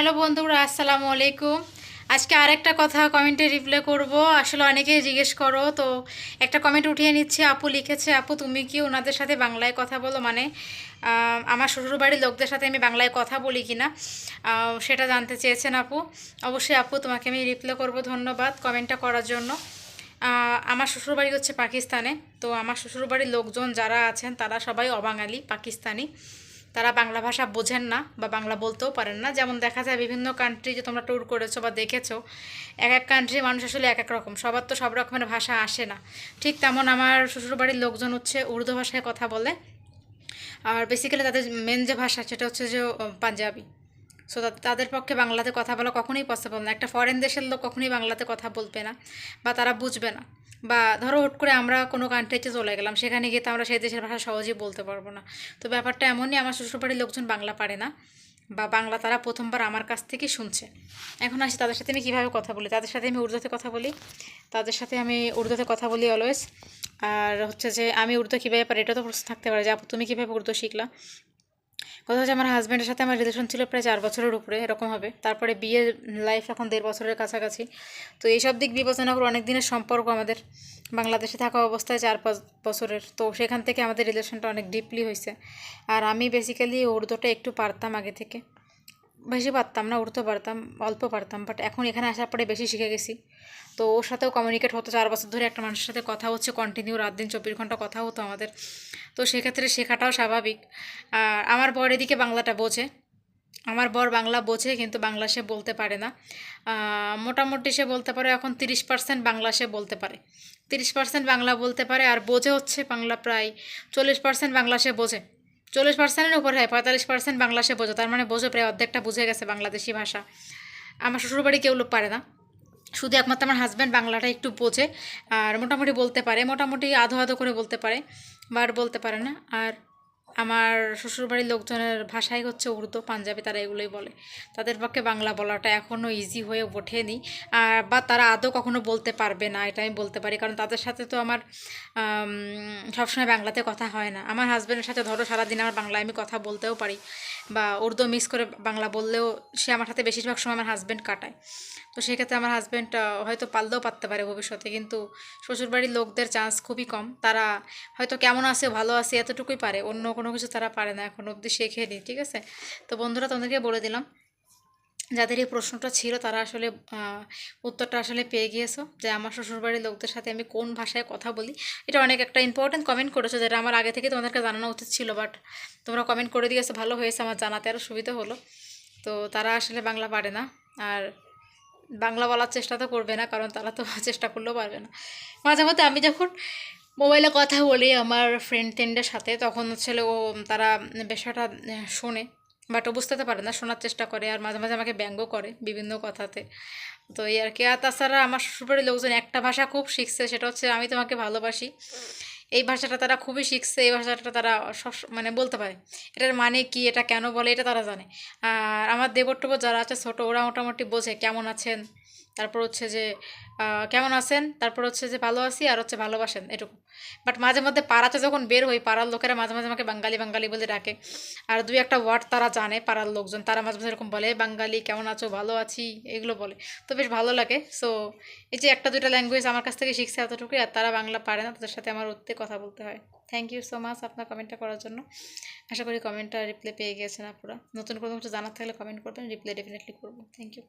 Hello বন্ধুরা, আসসালামু আলাইকুম। আজকে আরেকটা কথা কমেন্টে রিপ্লাই করব। আসলে অনেকেই জিজ্ঞেস করো, তো একটা কমেন্ট উঠিয়ে নিচ্ছে, আপু লিখেছে, আপু, তুমি কি ওনাদের সাথে বাংলায় কথা বলো? মানে আমার শ্বশুরবাড়ির লোকদের সাথে আমি বাংলায় কথা বলি কি না সেটা জানতে চেয়েছেন আপু। অবশ্যই আপু, তোমাকে আমি রিপ্লাই করব, ধন্যবাদ কমেন্টটা করার জন্য। আমার শ্বশুরবাড়ি হচ্ছে পাকিস্তানে, তো আমার শ্বশুরবাড়ির লোকজন যারা আছেন, তারা সবাই অবাঙালি, পাকিস্তানি। তারা বাংলা ভাষা বোঝেন না বা বাংলা বলতেও পারেন না। যেমন দেখা যায় বিভিন্ন কান্ট্রি যে তোমরা ট্যুর করেছ বা দেখেছ, এক এক কান্ট্রির মানুষ আসলে এক এক রকম, সবার তো সব রকমের ভাষা আসে না। ঠিক তেমন আমার শ্বশুরবাড়ির লোকজন হচ্ছে উর্দু ভাষায় কথা বলে। আর বেসিক্যালি তাদের মেন যে ভাষা সেটা হচ্ছে যে পাঞ্জাবি। সো তাদের পক্ষে বাংলাতে কথা বলা কখনোই পসিবল না। একটা ফরেন দেশের লোক কখনোই বাংলাতে কথা বলবে না বা তারা বুঝবে না। বা ধরো হুট করে আমরা কোনো কান্ট্রিতে চলে গেলাম, সেখানে গিয়ে তো আমরা সেই দেশের ভাষা সহজেই বলতে পারব না। তো ব্যাপারটা এমনই, আমার শ্বশুরবাড়ির লোকজন বাংলা পারে না বা বাংলা তারা প্রথমবার আমার কাছ থেকে শুনছে। এখন আসি তাদের সাথে আমি কীভাবে কথা বলি। তাদের সাথে আমি উর্দুতে কথা বলি। তাদের সাথে আমি উর্দুতে কথা বলি অলওয়েজ আর হচ্ছে যে, আমি উর্দু কীভাবে পারি, এটা তো প্রশ্ন থাকতে পারে যে, আপু তুমি কীভাবে উর্দু শিখলা? কথা হচ্ছে আমার হাজব্যান্ডের সাথে আমার রিলেশন ছিল প্রায় চার বছরের উপরে, এরকম হবে। তারপরে বিয়ের লাইফ এখন দেড় বছরের কাছাকাছি। তো এইসব দিক বিবেচনা করে অনেক দিনের সম্পর্ক আমাদের। বাংলাদেশে থাকা অবস্থায় চার পাঁচ বছরের। তো সেখান থেকে আমাদের রিলেশনটা অনেক ডিপলি হয়েছে আর আমি বেসিক্যালি উর্দুটা একটু পারতাম আগে থেকে। বেশি পারতাম না, উড়তে পারতাম, অল্প পারতাম বাট এখন এখানে আসার পরে বেশি শিখে গেছি। তো ওর সাথেও কমিউনিকেট হতো, চার বছর ধরে একটা মানুষের সাথে কথা হচ্ছে কন্টিনিউ রাত দিন চব্বিশ ঘণ্টা কথা হতো আমাদের। তো সেক্ষেত্রে শেখাটাও স্বাভাবিক। আর আমার বর এদিকে বাংলাটা বোঝে। আমার বর বাংলা বোঝে, কিন্তু বাংলা সে বলতে পারে না। মোটামুটি সে বলতে পারে এখন তিরিশ পার্সেন্ট বাংলা সে বলতে পারে। তিরিশ পার্সেন্ট বাংলা বলতে পারে, আর বোঝে হচ্ছে বাংলা প্রায় চল্লিশ পার্সেন্ট বাংলা সে বোঝে। চল্লিশ পার্সেন্টের উপর হয়, পঁয়তাল্লিশ পার্সেন্ট বাংলা সে বোঝো। তার মানে বোঝো প্রায় অর্ধেকটা বুঝে গেছে বাংলাদেশি ভাষা। আমার শ্বশুরবাড়ি কেউ লোক পারে না। শুধু একমাত্র আমার হাজব্যান্ড বাংলাটা একটু বোঝে, আর মোটামুটি বলতে পারে। মোটামুটি আধো আধো করে বলতে পারে, বার বলতে পারে না। আর আমার শ্বশুরবাড়ির লোকজনের ভাষাই হচ্ছে উর্দু পাঞ্জাবি তারা এগুলোই বলে। তাদের পক্ষে বাংলা বলাটা এখনও ইজি হয়ে ওঠেনি। আর বা তারা আদৌ কখনো বলতে পারবে না এটা আমি বলতে পারি। কারণ তাদের সাথে তো আমার আম, সবসময় বাংলাতে কথা হয় না। আমার হাজব্যান্ডের সাথে ধরো সারাদিন আমার বাংলায় আমি কথা বলতেও পারি। বা উর্দু মিস করে বাংলা বললেও সে আমার হাতে বেশিরভাগ সময় আমার হাজব্যান্ড কাটায়। তো সেক্ষেত্রে আমার হাজব্যান্ড হয়তো পারলেও পারতে পারে ভবিষ্যতে। কিন্তু শ্বশুরবাড়ির লোকদের চান্স খুবই কম। তারা হয়তো কেমন আছে, ভালো আছে, এতটুকুই পারে। অন্য কোনো কিছু তারা পারে না এখন অবধি শেখেনি ঠিক আছে? তো বন্ধুরা, তোমাদেরকে বলে দিলাম যাদের এই প্রশ্নটা ছিল তারা আসলে উত্তরটা আসলে পেয়ে গিয়েছো যে আমার শ্বশুরবাড়ির লোকদের সাথে আমি কোন ভাষায় কথা বলি। এটা অনেক একটা ইম্পর্টেন্ট কমেন্ট করেছ যেটা আমার আগে থেকে তোমাদেরকে জানানো উচিত ছিল বাট তোমরা কমেন্ট করে দিয়েছ, ভালো হয়েছে, আমার জানাতে আরও সুবিধা হলো। তো তারা আসলে বাংলা পারে না আর বাংলা বলার চেষ্টা তো করবে না কারণ তারা তো চেষ্টা করলেও পারবে না। মাঝে মধ্যে আমি যখন মোবাইলে কথা বলি আমার ফ্রেন্ড টেন্ডের সাথে তখন হচ্ছে ও, তারা বিষয়টা শোনে। বাট ও বুঝতে পারে না, শোনার চেষ্টা করে আর মাঝে মাঝে আমাকে ব্যঙ্গ করে বিভিন্ন কথাতে। তো এই আর কি। আর তাছাড়া আমার শ্বশুরবাড়ির লোকজন একটা ভাষা খুব শিখছে, সেটা হচ্ছে আমি তোমাকে ভালোবাসি। এই ভাষাটা তারা খুবই শিখছে, এই ভাষাটা তারা সব মানে বলতে পারে। এটার মানে কি, এটা কেন বলে, এটা তারা জানে। আর আমার দেবর যারা আছে ছোটো, ওরা মোটামুটি বোঝে কেমন আছেন। তারপর হচ্ছে যে কেমন আছেন? তারপর হচ্ছে যে, ভালো আছি আর হচ্ছে ভালোবাসেন এটুকু বাট মাঝে মধ্যে পাড়াতে যখন বের হই, পাড়ার লোকেরা মাঝে মাঝে আমাকে বাঙালি বাঙালি বলে ডাকে। আর দুই একটা ওয়ার্ড তারা জানে পাড়ার লোকজন, তারা মাঝে মাঝে এরকম বলে, বাঙালি, কেমন আছো? ভালো আছি? এগুলো বলে। তো বেশ ভালো লাগে। সো, এই যে একটা, দুইটা ল্যাঙ্গুয়েজ আমার কাছ থেকে শিখছে এতটুকুই, আর তারা বাংলা পারে না, তাদের সাথে আমার উঠতে কথা বলতে হয়। থ্যাংক ইউ সো মাচ আপনার কমেন্টটা করার জন্য। আশা করি কমেন্টটা রিপ্লাই পেয়ে গেছেন আপনারা নতুন কোনো কিছু জানার থাকলে কমেন্ট করবেন রিপ্লাই ডেফিনেটলি করব। Thank you